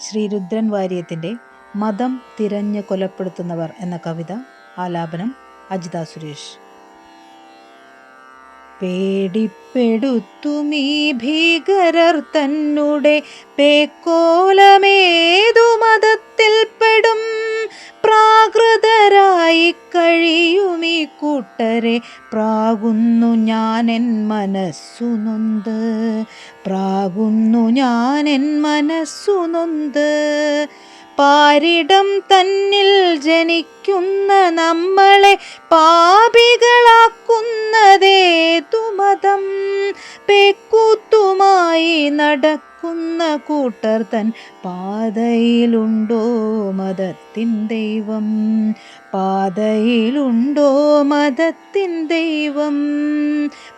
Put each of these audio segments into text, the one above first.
ശ്രീ രുദ്രൻ വാര്യത്തിന്റെ മതം തിരഞ്ഞ് കൊലപ്പെടുത്തുന്നവർ എന്ന കവിത ആലാപനം അജിത സുരേഷ്. പേടിപ്പെടുത്തുമീ ഭീകരർ തന്നുടെ പേക്കോലമേതു മതത്തിൽപ്പെടും കഴിയുമീ കൂട്ടരെ പ്രാകുന്നു ഞാനെൻ മനസ്സു നൊന്ത്. പ്രാകുന്നു ഞാനെൻ മനസ്സു നൊന്ത്. പാരിടം തന്നിൽ ജനിക്കുന്ന നമ്മളെ പാപികളാക്കുന്നതേതു മതം പേക്കൂത്തുമായി നടക്കുന്ന കൂട്ടർ തൻ പാതയിലുണ്ടോ മതത്തിൻ ദൈവം? പാതയിലുണ്ടോ മതത്തിൻ ദൈവം?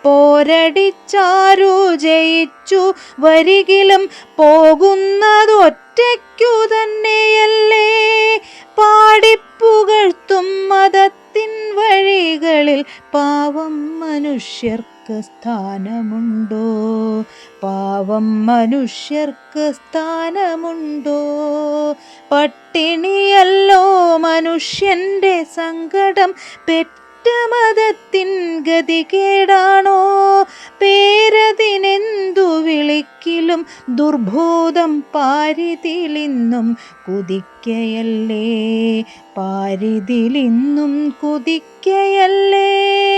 പോരടിച്ചാരു ജയിച്ചു വരികിലും പോകുന്നതൊറ്റയ്ക്കു തന്നെയല്ലേ? പാടിപ്പുകഴ്ത്തും മതത്തിൻ വഴികളിൽ പാവം മനുഷ്യർക്ക് സ്ഥാനമുണ്ടോ? പാവം മനുഷ്യർക്ക് സ്ഥാനമുണ്ടോ? പട്ടിണിയല്ലോ മനുഷ്യന്റെ സങ്കടം. പെറ്റ മതത്തിൻ ഗതികേടാണോ? പേരതിനെന്തു വിളിക്കിലും ദുർബോധം പാരിതിലിന്നും കുതിക്കയല്ലേ? പാരിതിലിന്നും കുതിക്കയല്ലേ?